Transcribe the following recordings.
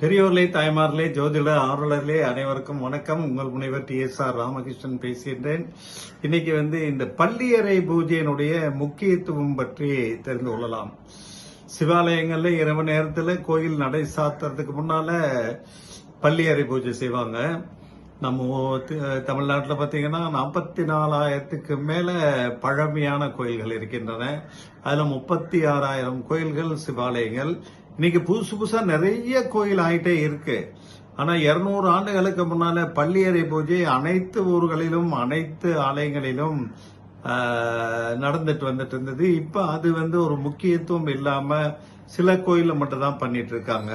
பெரியோர்களே தாய்மார்களே ஜோதிட ஆர்வலர்களே அனைவருக்கும் வணக்கம். உங்கள் முனைவர் டி எஸ் ஆர் ராமகிருஷ்ணன் பேசுகின்றேன். இன்னைக்கு வந்து இந்த பள்ளியறை பூஜையினுடைய முக்கியத்துவம் பற்றி தெரிந்து கொள்ளலாம். சிவாலயங்கள்ல இரவு நேரத்துல கோயில் நடை சாத்துறதுக்கு முன்னால பள்ளியறை பூஜை செய்வாங்க. நம்ம தமிழ்நாட்டில் பார்த்தீங்கன்னா நாற்பத்தி நாலாயிரத்துக்கு மேலே பழமையான கோயில்கள் இருக்கின்றன. அதில் முப்பத்தி ஆறாயிரம் கோயில்கள் சிவாலயங்கள். இன்னைக்கு புதுசு புதுசாக நிறைய கோயில் ஆயிட்டே இருக்கு. ஆனால் இருநூறு ஆண்டுகளுக்கு முன்னால் பள்ளியறை பூஜை அனைத்து ஊர்களிலும் அனைத்து ஆலயங்களிலும் நடந்துட்டு வந்துட்டு இருந்தது. இப்போ அது வந்து ஒரு முக்கியத்துவம் இல்லாமல் சில கோயிலில் மட்டும் தான் பண்ணிட்டு இருக்காங்க.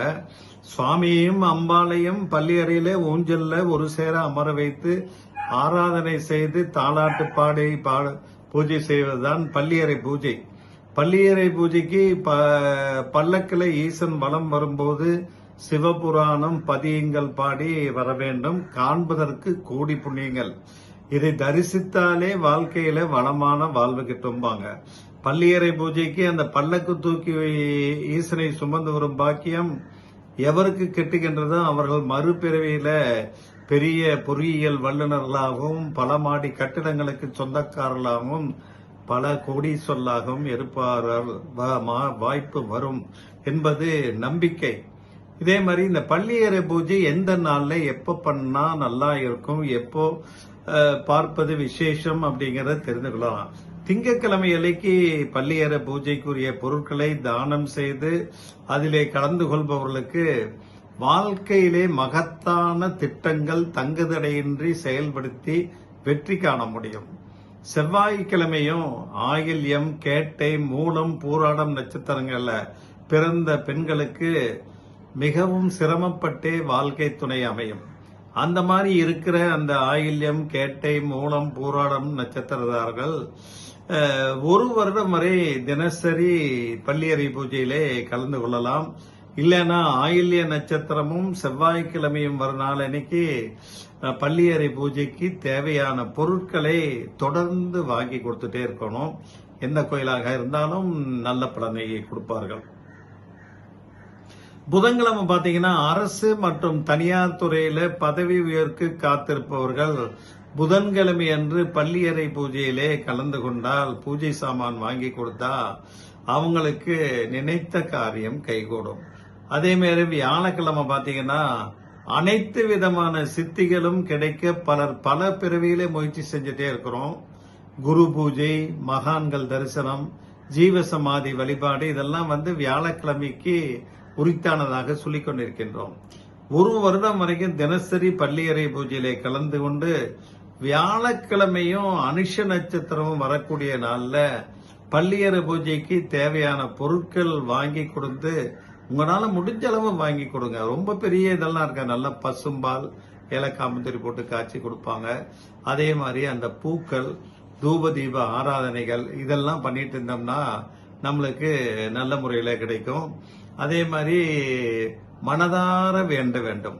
சுவாமியையும் அம்பாளையும் பள்ளியறையில ஊஞ்சல்ல ஒரு சேர அமர வைத்து ஆராதனை செய்து தாளாட்டு பாடி பாட பூஜை செய்வதுதான் பள்ளியறை பூஜை. பள்ளியறை பூஜைக்கு ப- பல்லக்கில ஈசன் வலம் வரும்போது சிவபுராணம் பதியங்கள் பாடி வர வேண்டும். காண்பதற்கு கோடி புண்ணியங்கள். இதை தரிசித்தாலே வாழ்க்கையில வளமான வாழ்வு கிட்டும்பாங்க. பள்ளியறை பூஜைக்கு அந்த பல்லக்கு தூக்கி ஈசனை சுமந்து வரும் பாக்கியம் எவருக்கு கெட்டுகின்றதோ அவர்கள் மறுபிறவியில பெரிய பொறியியல் வல்லுநர்களாகவும் பல மாடி கட்டிடங்களுக்கு சொந்தக்காரர்களாகவும் பல கோடி இருப்பார்கள். வ- மா- வாய்ப்பு வரும் என்பது நம்பிக்கை. இதே மாதிரி இந்த பள்ளியறை பூஜை எந்த நாள்ல எப்ப பண்ணா நல்லா இருக்கும் எப்போ பார்ப்பது விசேஷம் அப்படிங்கறத தெரிந்து கொள்ளலாம் திங்கட்கிழமை அன்னைக்கு பள்ளியேற பூஜைக்குரிய பொருட்களை தானம் செய்து அதிலே கலந்து கொள்பவர்களுக்கு வாழ்க்கையிலே மகத்தான திட்டங்கள் தங்குதடையின்றி செயல்படுத்தி வெற்றி காண முடியும். செவ்வாய்க்கிழமையும் ஆயில்யம் கேட்டை மூலம் பூராடம் நட்சத்திரங்கள்ல பிறந்த பெண்களுக்கு மிகவும் சிரமப்பட்டே வாழ்க்கை துணை அமையும். அந்த மாதிரி இருக்கிற அந்த ஆயில்யம் கேட்டை மூலம் பூராடம் நட்சத்திரதார்கள் ஒரு வருடம் வரை தினசரி பள்ளியறை பூஜையிலே கலந்து கொள்ளலாம். இல்லைன்னா ஆயில்ய நட்சத்திரமும் செவ்வாய்க்கிழமையும் வர நாள் அன்னைக்கு பள்ளியறை பூஜைக்கு தேவையான பொருட்களை தொடர்ந்து வாங்கி கொடுத்துட்டே இருக்கணும். எந்த கோயிலாக இருந்தாலும் நல்ல பலனை கொடுப்பார்கள். புதன்கிழமை பார்த்தீங்கன்னா அரசு மற்றும் தனியார் துறையில பதவி உயர்க்கு காத்திருப்பவர்கள் புதன்கிழமை அன்று பள்ளியறை பூஜையிலே கலந்து கொண்டால் பூஜை சாமான் வாங்கி கொடுத்தா அவங்களுக்கு நினைத்த காரியம் கைகூடும். அதே மாதிரி வியாழக்கிழமை பார்த்தீங்கன்னா அனைத்து விதமான சித்திகளும் கிடைக்க பலர் பல பிறவியிலே முயற்சி செஞ்சுட்டே இருக்கிறோம். குரு பூஜை மகான்கள் தரிசனம் ஜீவசமாதி வழிபாடு இதெல்லாம் வந்து வியாழக்கிழமைக்கு உரித்தானதாக சொல்லிக் கொண்டிருக்கின்றோம் ஒரு வருடம் வரைக்கும் தினசரி பள்ளியறை பூஜையிலே கலந்து கொண்டு வியாழக்கிழமையும் அனுஷ நட்சத்திரமும் வரக்கூடிய நாளில் பள்ளியறை பூஜைக்கு தேவையான பொருட்கள் வாங்கி கொடுத்து உங்களால் முடிஞ்ச அளவு வாங்கி கொடுங்க. ரொம்ப பெரிய இதெல்லாம் இருக்க நல்ல பசும்பால் ஏலக்காய் முந்திரி போட்டு காய்ச்சி கொடுப்பாங்க. அதே மாதிரி அந்த பூக்கள் தூப தீப ஆராதனைகள் இதெல்லாம் பண்ணிட்டு இருந்தோம்னா நம்மளுக்கு நல்ல முறையில் கிடைக்கும். அதே மாதிரி மனதார வேண்ட வேண்டும்.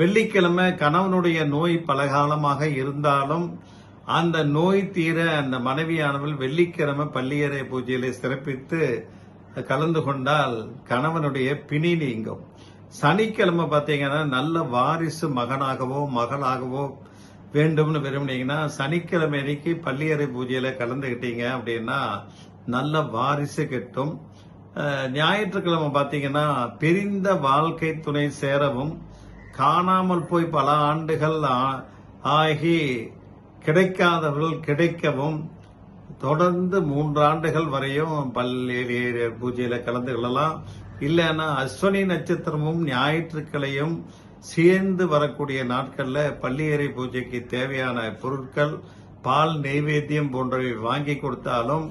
வெள்ளிக்கிழமை கணவனுடைய நோய் பலகாலமாக இருந்தாலும் அந்த நோய் தீர அந்த மனைவியானவள் வெள்ளிக்கிழமை பள்ளியறை பூஜையில சிறப்பித்து கலந்து கொண்டால் கணவனுடைய பிணி நீங்கும். சனிக்கிழமை பார்த்தீங்கன்னா நல்ல வாரிசு மகனாகவோ மகளாகவோ வேண்டும்னு விரும்புனீங்கன்னா சனிக்கிழமை அன்னைக்கு பள்ளியறை பூஜையில கலந்துக்கிட்டீங்க அப்படின்னா நல்ல வாரிசு கிட்டும். ஞாயிற்றுக்கிழமை பார்த்தீங்கன்னா பிரிந்த வாழ்க்கை துணை சேரவும் காணாமல் போய் பல ஆண்டுகள் ஆ- ஆகி கிடைக்காதவர்கள் கிடைக்கவும் தொடர்ந்து மூன்றாண்டுகள் வரையும் பள்ளி பூஜையில கலந்து கொள்ளலாம் இல்லைன்னா அஸ்வனி நட்சத்திரமும் ஞாயிற்றுக்கிழையும் சேர்ந்து வரக்கூடிய நாட்கள்ல பள்ளியறை பூஜைக்கு தேவையான பொருட்கள் பால் நெய்வேத்தியம் போன்றவை வாங்கி கொடுத்தாலும்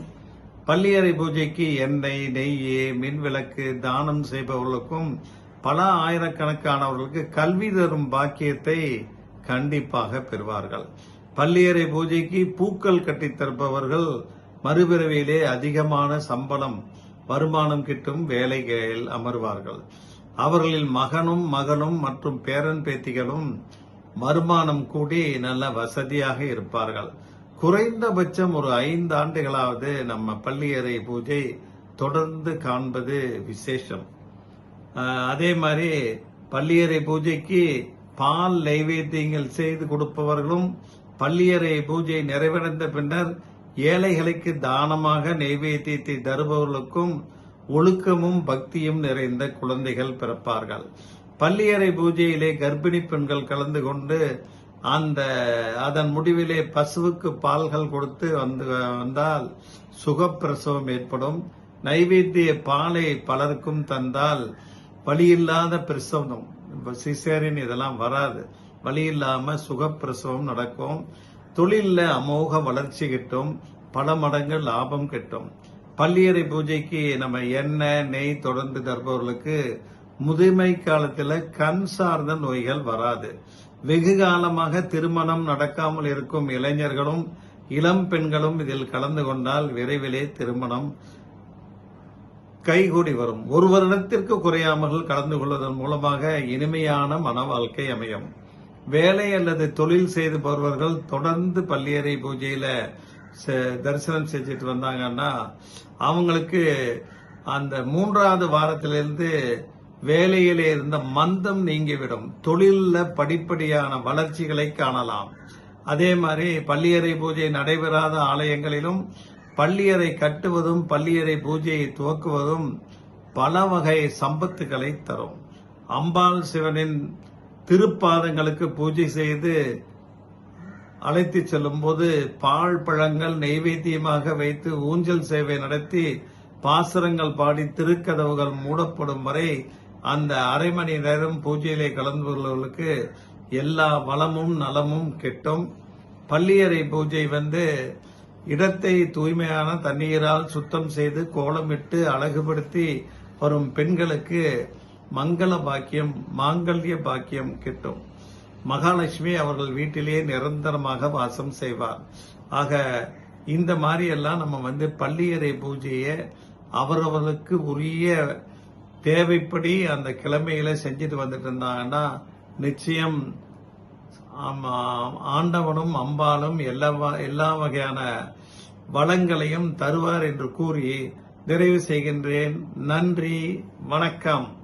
பள்ளியறை பூஜைக்கு எண்ணெய் நெய் மின் விளக்கு தானம் செய்பவர்களுக்கும் பல ஆயிரக்கணக்கானவர்களுக்கு கல்வி தரும் பாக்கியத்தை கண்டிப்பாக பெறுவார்கள். பள்ளியறை பூஜைக்கு பூக்கள் கட்டித் தருபவர்கள் மறுபிறவியிலே அதிகமான சம்பளம் வருமானம் கிட்டும் வேலைகளில் அமர்வார்கள். அவர்களில் மகனும் மகளும் மற்றும் பேரன் பேத்திகளும் வருமானம் கூடி நல்ல வசதியாக இருப்பார்கள். குறைந்தபட்சம் ஒரு ஐந்து ஆண்டுகளாவது நம்ம பள்ளியறை பூஜை தொடர்ந்து காண்பது விசேஷம். அதே மாதிரி பள்ளியறை பூஜைக்கு பால் நைவேத்தியங்கள் செய்து கொடுப்பவர்களும் பள்ளியறை பூஜை நிறைவடைந்த பின்னர் ஏழைகளுக்கு தானமாக நைவேத்தியத்தை தருபவர்களுக்கும் ஒழுக்கமும் பக்தியும் நிறைந்த குழந்தைகள் பிறப்பார்கள். பள்ளியறை பூஜையிலே கர்ப்பிணி பெண்கள் கலந்து கொண்டு அந்த அதன் முடிவிலே பசுவுக்கு பால்கள் கொடுத்து வந்து வந்தால் சுகப்பிரசவம் ஏற்படும். நைவேத்திய பாலை பலருக்கும் தந்தால் வழியில்லாத பிரசவம். சிசேரின் இதெல்லாம் வராது. வழி இல்லாம சுகப்பிரசவம் நடக்கும். தொழிலில் அமோக வளர்ச்சி கிட்டும். பல மடங்கு லாபம் கிட்டும். பள்ளியறை பூஜைக்கு நம்ம எண்ணெய் நெய் தொடர்ந்து தருபவர்களுக்கு முதுமை காலத்தில் கண் சார்ந்த நோய்கள் வராது. வெகு காலமாக திருமணம் நடக்காமல் இருக்கும் இளைஞர்களும் இளம் பெண்களும் இதில் கலந்து கொண்டால் விரைவிலே திருமணம் கைகூடி வரும். ஒரு வருடத்திற்கு குறையாமல் கலந்து கொள்வதன் மூலமாக இனிமையான மன வாழ்க்கை அமையும். வேலை அல்லது தொழில் செய்து வருபவர்கள் தொடர்ந்து பள்ளியறை பூஜையில தரிசனம் செஞ்சுட்டு வந்தாங்கன்னா அவங்களுக்கு அந்த மூன்றாவது வாரத்திலிருந்து வேலையிலே இருந்த மந்தம் நீங்கிவிடும். தொழிலில் படிப்படியான வளர்ச்சிகளை காணலாம். அதே மாதிரி பள்ளியறை பூஜை நடைபெறாத ஆலயங்களிலும் பள்ளியறை கட்டுவதும் பள்ளியறை பூஜையை துவக்குவதும் பல வகை சம்பத்துகளை தரும். அம்பாள் சிவனின் திருப்பாதங்களுக்கு பூஜை செய்து அழைத்து செல்லும்போது பால் பழங்கள் நெய்வேத்தியமாக வைத்து ஊஞ்சல் சேவை நடத்தி பாசுரங்கள் பாடி திருக்கதவுகள் மூடப்படும் வரை அந்த அரை மணி நேரம் பூஜையிலே கலந்து கொள்பவர்களுக்கு எல்லா வளமும் நலமும் கிட்டும். பள்ளியறை பூஜை வந்து இடத்தை தூய்மையான தண்ணீரால் சுத்தம் செய்து கோலமிட்டு அழகுபடுத்தி வரும் பெண்களுக்கு மங்கள பாக்கியம் மாங்கல்ய பாக்கியம் கிட்டும். மகாலட்சுமி அவர்கள் வீட்டிலே நிரந்தரமாக வாசம் செய்வார். ஆக இந்த மாதிரி எல்லாம் நம்ம வந்து பள்ளியறை பூஜையை அவரவர்களுக்கு உரிய தேவைப்படி அந்த கிழமையில செஞ்சுட்டு வந்துட்டு இருந்தாங்கன்னா நிச்சயம் ஆண்டவனும் அம்பாலும் எல்லா எல்லா வகையான வளங்களையும் தருவார் என்று கூறி நிறைவு செய்கின்றேன். நன்றி வணக்கம்.